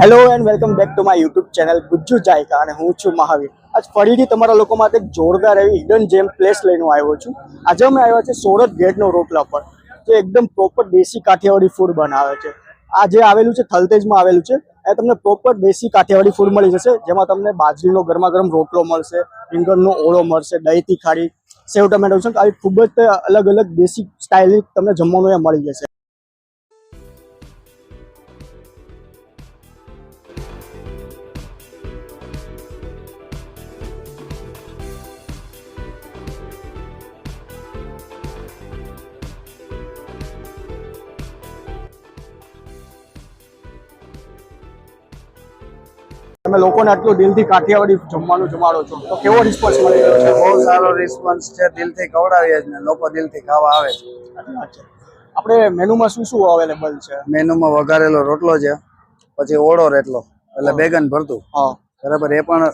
Hello and welcome back to my YouTube channel Gujju Jayka અને હું છું મહાવીર. આજ ફરીથી તમારા લોકો માટે જોરદાર એવી હિડન જેમ પ્લેસ લઈને આવ્યો છું. આજે અમે આવ્યા છે સોરત ગેટનો રોટલા પર, જે એકદમ પ્રોપર દેશી કાઠિયાવાડી ફૂડ બનાવે છે. આ જે આવેલું છે, થલતેજમાં આવેલું છે, એ તમને પ્રોપર દેશી કાઠિયાવાડી ફૂડ મળી જશે, જેમાં તમને બાજરીનો ગરમા ગરમ રોટલો મળશે, રીંગણનો ઓળો મળશે દહીં તીખારી સેવ ટમેટો છે, આવી ખૂબ જ અલગ અલગ દેશી સ્ટાઇલની તમને જમવાનું મળી જશે. તમે લોકોને આટલું દિલથી કાઠિયાવાડી જમવાનું જમાડો છો? તો કેવો રિસ્પોન્સ મળી રહ્યો છે? બહુ સારો રિસ્પોન્સ છે દિલથી ખવડાવીએ જ ને લોકો દિલથી ખાવા આવે છે. આપણે મેનુમાં શું શું અવેલેબલ છે? મેનુમાં વઘારેલો રોટલો છે પછી ઓળો રેટલો એટલે બેગન ભરતું. હા. બરાબર એ પણ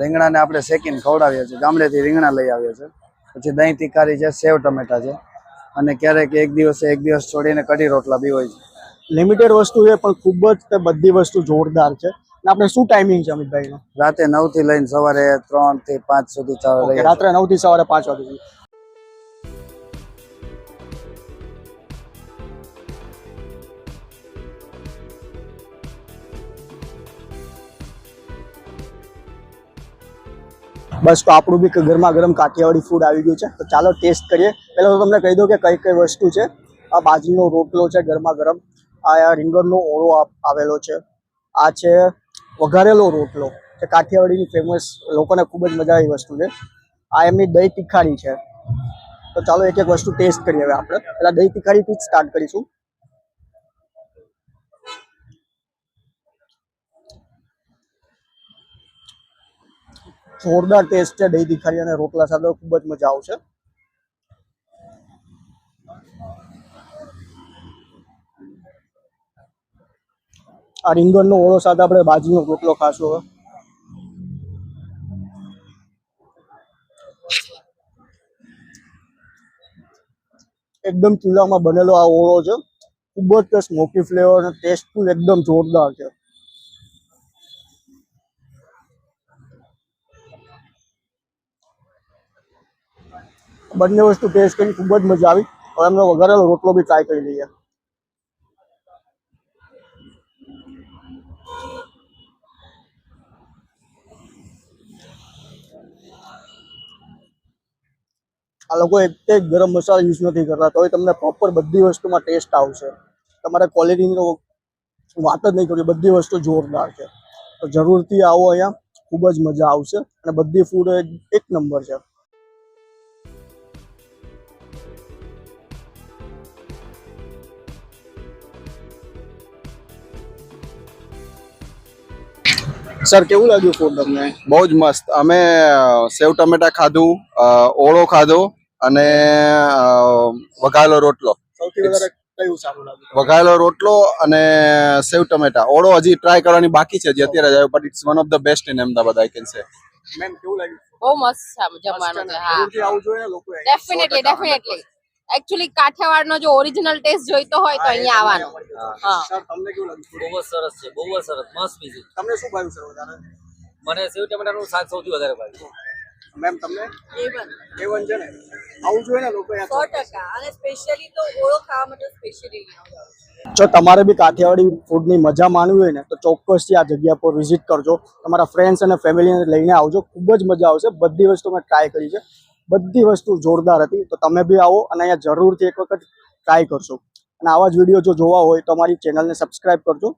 રીંગણાને આપણે શેકીને ખવડાવીએ છીએ. ગામડેથી રીંગણા લઈ આવીએ છીએ. પછી દહીં તિકારી છે સેવ ટમેટા છે. અને ક્યારેક એક દિવસે એક દિવસ છોડીને કઢી રોટલા બી હોય છે. લિમિટેડ વસ્તુ છે પણ ખૂબ જ તે બધી વસ્તુ જોરદાર છે. આપણે શું ટાઈમિંગ છે અમિતભાઈનો? રાતે નવથી લઈને સવારે ત્રણથી પાંચ સુધી ચાલુ રાત્રે નવથી સવારે પાંચ વાગે સુધી. બસ તો આપણું બી ગરમા ગરમ કાઠિયાવાડી ફૂડ આવી ગયું છે. તો ચાલો ટેસ્ટ કરીએ. પહેલાં તો તમને કહી દઉં કે કઈ કઈ વસ્તુ છે. આ બાજરીનો રોટલો છે ગરમા ગરમ. આ રીંગણનો ઓળો આવેલો છે. આ છે વઘારેલો રોટલો, જે કાઠિયાવાડીની ફેમસ લોકોને ખૂબ જ મજા આવી વસ્તુ છે. આ એમની દહીં તિખારી છે. તો ચાલો એક એક વસ્તુ ટેસ્ટ કરીએ હવે આપણે. પહેલા દહીં તીખારીથી જ સ્ટાર્ટ કરીશું. જોરદાર ટેસ્ટ છે દહીં તીખારી અને રોટલા સાથે. ખૂબ જ મજા આવશે. આ રીંગણનો ઓળો સાથે આપણે બાજરીનો રોટલો ખાશું એકદમ ચૂલામાં બનેલો આ ઓળો છે. ખૂબ જ સ્મોકી ફ્લેવર અને ટેસ્ટફુલ, એકદમ જોરદાર છે. બંને વસ્તુ ટેસ્ટ કરી ખૂબ જ મજા આવી. હવે એમનો વઘારેલો રોટલો બી ટ્રાય કરી લઈએ. આ લોકો એક તે ગરમ મસાલા યુઝ નથી કરતા. તોય તમને પ્રોપર બધી વસ્તુમાં ટેસ્ટ આવશે. તમારે ક્વોલિટીની વાત જ નહીં કરવી, બધી વસ્તુ જોરદાર છે. તો જરૂરથી આવો અહીંયા. ખૂબ જ મજા આવશે. અને બધી ફૂડ એક નંબર છે. સર કેવું લાગ્યું ફૂડ તમને? બહુ જ મસ્ત. અમે સેવ ટમેટા ખાધું ઓળો ખાધો અને વઘાયેલો રોટલો. સૌથી વધારે કયું સારું લાગ્યું? વઘારેલો રોટલો અને સેવ ટમેટા. ઓળો હજી ટ્રાય કરવાની બાકી છે જે અત્યારે જ આવ્યો but it's one of the best in Ahmedabad I can say ma'am કેવું લાગ્યું? બહુ મસ્ત છે જમવાનું છે. હા. આવું જોઈએ લોકો ડેફિનેટલી ડેફિનેટલી એકચ્યુઅલી કાઠિયાવાડનો જો ઓરિજિનલ ટેસ્ટ જોઈતો હોય તો અહીંયા આવવાનો. હા. સર તમને કેવું લાગ્યું? બહુ સરસ છે બહુ જ સરસ મસ્ત પીજી તમને શું ભાવ્યું સર વધારે? મને સેવ ટમેટાનું શાક સૌથી વધારે ભાવ્યું. મેમ તમને? એ વન છે ને? આવું જોઈએ ને લોકો 100% અને સ્પેશિયલી તો ઓળો ખાવા માટે સ્પેશિયલી જો તમારે બી કાઠિયાવાડી ફૂડની મજા માણવી હોય ને તો ચોક્કસથી આ જગ્યા પર વિઝિટ કરજો. તમારા ફ્રેન્ડ્સ અને ફેમિલીને લઈને આવજો. ખૂબ જ મજા આવશે. બધી વસ્તુ મેં ટ્રાય કરી છે. બધી વસ્તુ જોરદાર હતી. તો તમે બી આવો અને અહીંયા જરૂરથી એક વખત ટ્રાય કરશો અને આવા જ વીડિયો જો જોવા હોય તો અમારી ચેનલને સબસ્ક્રાઈબ કરજો.